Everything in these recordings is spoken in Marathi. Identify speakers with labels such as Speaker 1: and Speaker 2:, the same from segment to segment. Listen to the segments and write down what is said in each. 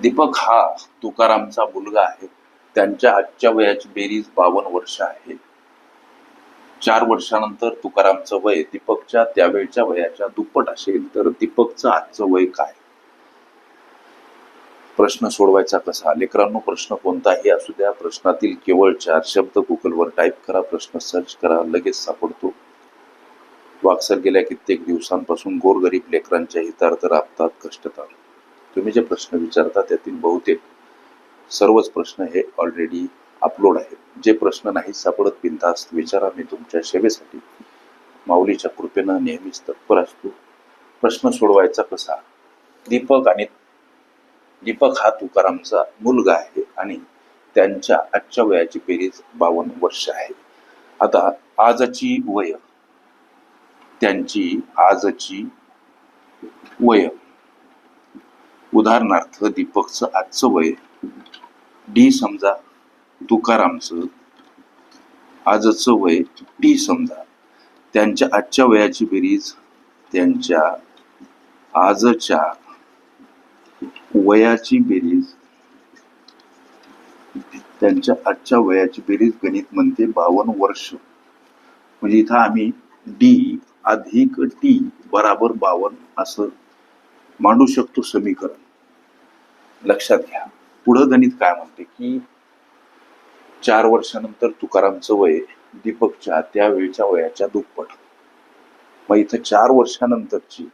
Speaker 1: दीपक हा तुकारामचा मुलगा आहे. त्यांच्या आजच्या वयाची बेरीज बावन्न वर्ष आहे. चार वर्षानंतर तुकारामचं वय दीपकच्या त्यावेळच्या वयाच्या दुप्पट असेल तर दीपकचं आजचं वय काय? प्रश्न सोडवायचा कसा? लेकरांनो प्रश्न कोणताही असू द्या. प्रश्नातील केवळ चार शब्द गुगलवर टाईप करा प्रश्न सर्च करा लगेच सापडतो. वाक्सर गेल्या कित्येक दिवसांपासून गोरगरीब लेकरांच्या हितार्थ राबतात कष्टतात. तुम्ही जे प्रश्न विचारता त्यातील बहुतेक सर्वच प्रश्न हे ऑलरेडी अपलोड आहेत. जे प्रश्न नाही सापडत बिनधास्त विचारा मी तुमच्या सेवेसाठी माऊलीच्या कृपेनं नेहमीच तत्पर असतो. प्रश्न सोडवायचा कसा? दीपक आणि दीपक हा तुकारामचा मुलगा आहे आणि त्यांच्या आजच्या वयाची बेरीज बावन्न वर्ष आहे. आता आजची वय त्यांची आजची वय उदाहरणार्थ दीपकचं आजचं वय. डी समजा तुकारामचं. आजचं वय टी समजा. त्यांच्या आजच्या वयाची बेरीज त्यांच्या आजच्या वयाची बेरीज त्यांच्या आजच्या वयाची बेरीज गणित म्हणते बावन्न वर्ष. म्हणजे इथं आम्ही डी अधिक टी बराबर बावन्न असं मांडू शकतो समीकरण. लक्षात घ्या. पुढं गणित काय म्हणते की चार वर्षानंतर तुकारामचं वय दीपकच्या त्यावेळच्या वयाच्या दुप्पट. मग इथं चार वर्षानंतरची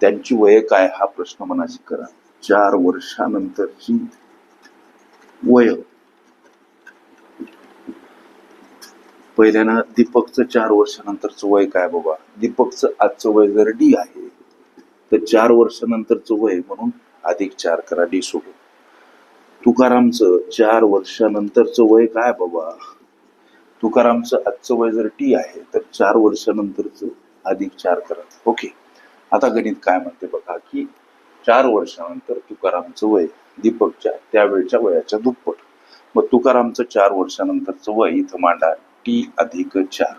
Speaker 1: त्यांची वय काय हा प्रश्न मनाशी करा. चार वर्षानंतरची वय. पहिल्यानं दीपकचं चार वर्षानंतरचं वय काय बाबा? दीपकचं आजचं वय जर डी आहे तर चार वर्षानंतरचं वय म्हणून अधिक चार करा डी सोडून. तुकारामचं चार वर्षानंतरचं वय काय बाबा? तुकारामचं आजचं वय जर टी आहे तर चार वर्षानंतरचं अधिक चार करा. ओके. आता गणित काय म्हणते बघा की चार वर्षानंतर तुकारामचं वय दीपकच्या त्यावेळच्या वयाच्या दुप्पट. मग तुकारामचं चार वर्षानंतरचं वय इथं मांडा टी अधिक चार.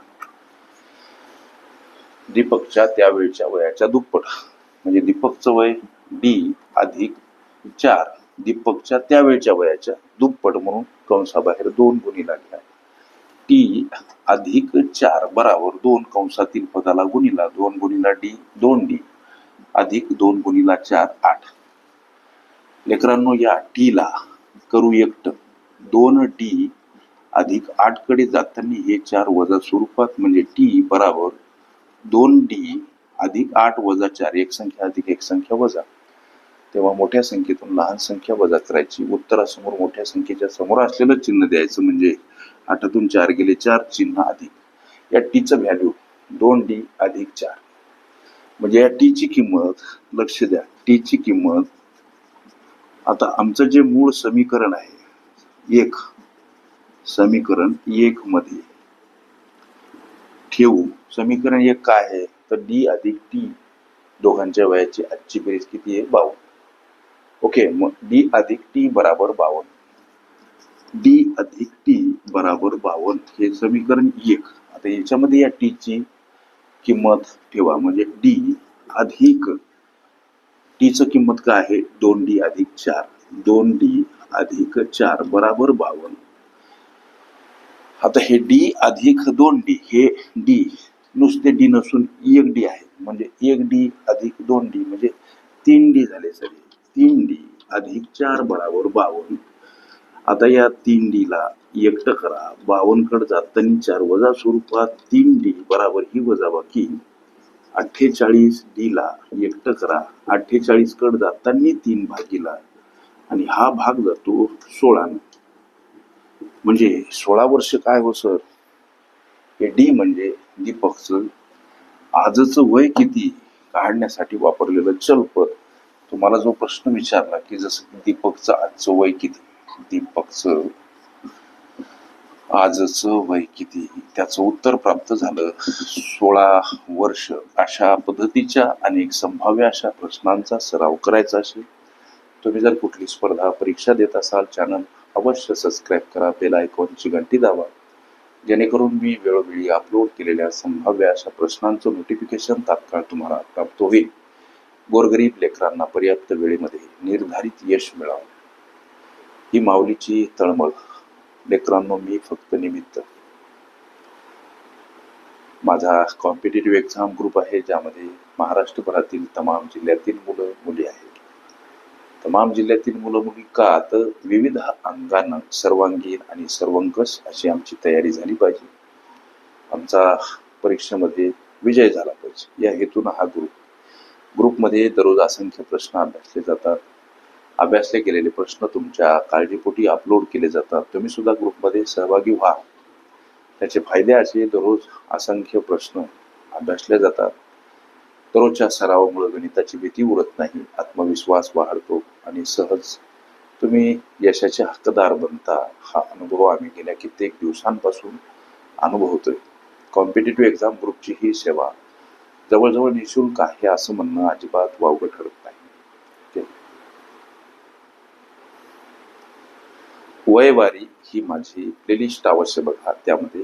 Speaker 1: दीपकच्या त्यावेळच्या वयाच्या दुप्पट. म्हणजे दीपकचं वय डी अधिक चार. दीपकच्या त्यावेळच्या वयाच्या दुप्पट म्हणून कंसाबाहेर दोन गुणीला आहे टी अधिक चार बराबर दोन कंसातील पदाला गुणीला दोन गुणीला डी दोन डी अधिक दोन गुणीला चार आठ. लेकरांनो या टीला करू एकट. दोन डी अधिक आठकडे जाताना हे चार वजा स्वरूपात म्हणजे टी बराबर दोन डी अधिक आठ वजा चार एक संख्या अधिक एक संख्या वजा. तेव्हा मोठ्या संख्येतून लहान संख्या वजा करायची. उत्तरासमोर मोठ्या संख्येच्या समोर असलेलं चिन्ह द्यायचं म्हणजे आठातून चार गेले चार चिन्ह अधिक. या टीचं व्हॅल्यू दोन डी अधिक चार. म्हणजे या टीची किंमत लक्ष द्या टीची किंमत आता आमचं जे मूळ समीकरण आहे एक समीकरण एक मध्ये ठेवू. समीकरण एक काय आहे? तर डी अधिक टी दोघांच्या वयाची आजची बेरीज किती आहे? बावन्न. ओके मग डी अधिक टी बराबर बावन्न. डी अधिक टी बराबर बावन्न हे समीकरण एक. आता याच्यामध्ये या टीची किंमत ठेवा म्हणजे डी अधिक टीचं किंमत काय आहे? दोन डी अधिक चार. दोन डी अधिक चार बराबर बावन्न. आता हे डी अधिक दोन डी हे डी नुसते डी नसून एक डी आहे. म्हणजे एक डी अधिक दोन डी म्हणजे तीन डी झाले सगळे. तीन डी अधिक चार बराबर बावन्न. आता या तीन डी ला एकटं करा. बावन्नकडे जाताना चार वजा स्वरूपात तीन डी बराबर ही वजाबाकी अठ्ठेचाळीस डी ला एकटं करा. अठ्ठेचाळीस कड जाताना तीन भागीला. आणि हा भाग जातो सोळानं. म्हणजे सोळा वर्ष काय हो सर? हे डी म्हणजे दीपकचं आजचं वय किती काढण्यासाठी वापरलेलं चलपद तुम्हाला जो प्रश्न विचारला की जसं की दीपकचं आजचं वय किती दीपकचं आजचं वय किती? त्याचं उत्तर प्राप्त झालं सोळा वर्ष. अशा पद्धतीच्या अनेक संभाव्य अशा प्रश्नांचा सराव करायचा असेल. तुम्ही जर कुठली स्पर्धा परीक्षा देत असाल चॅनल अवश्य सबस्क्राईब करा बेल आयकॉनची घंटी दाबा. जेणेकरून मी वेळोवेळी अपलोड केलेल्या संभाव्य अशा प्रश्नांचं नोटिफिकेशन तात्काळ तुम्हाला प्राप्त होईल. गोरगरीब लेकरांना पर्याप्त वेळेमध्ये निर्धारित यश मिळावं. ही माऊलीची तळमळ. लेकरांनो मी फक्त निमित्त. माझा कॉम्पिटेटिव्ह एक्झाम ग्रुप आहे ज्यामध्ये महाराष्ट्रभरातील तमाम जिल्ह्यातील मुलं मुली आहेत. तमाम जिल्ह्यातील मुलं मुली का? तर विविध अंगानं सर्वांगीण आणि सर्वंकष अशी आमची तयारी झाली पाहिजे. आमचा परीक्षेमध्ये विजय झाला पाहिजे. या हेतून हा ग्रुप ग्रुपमध्ये दररोज असंख्य प्रश्न अभ्यासले जातात. अभ्यासले गेलेले प्रश्न तुमच्या काळजीपोटी अपलोड केले जातात. तुम्ही सुद्धा ग्रुपमध्ये सहभागी व्हा. त्याचे फायदे असे दररोज असंख्य प्रश्न अभ्यासले जातात. दररोजच्या सरावामुळे गणिताची भीती उरत नाही. आत्मविश्वास वाढतो आणि सहज तुम्ही यशाचे हक्कदार बनता हा अनुभव आम्ही गेल्या कित्येक दिवसांपासून अनुभवतोय. कॉम्पिटेटिव्ह एक्झाम ग्रुपची ही सेवा जवळजवळ निशुल्क आहे असं म्हणणं अजिबात वावगं ठरत नाही. वयवारी ही माझी प्लेलिस्ट अवश्य बघा. त्यामध्ये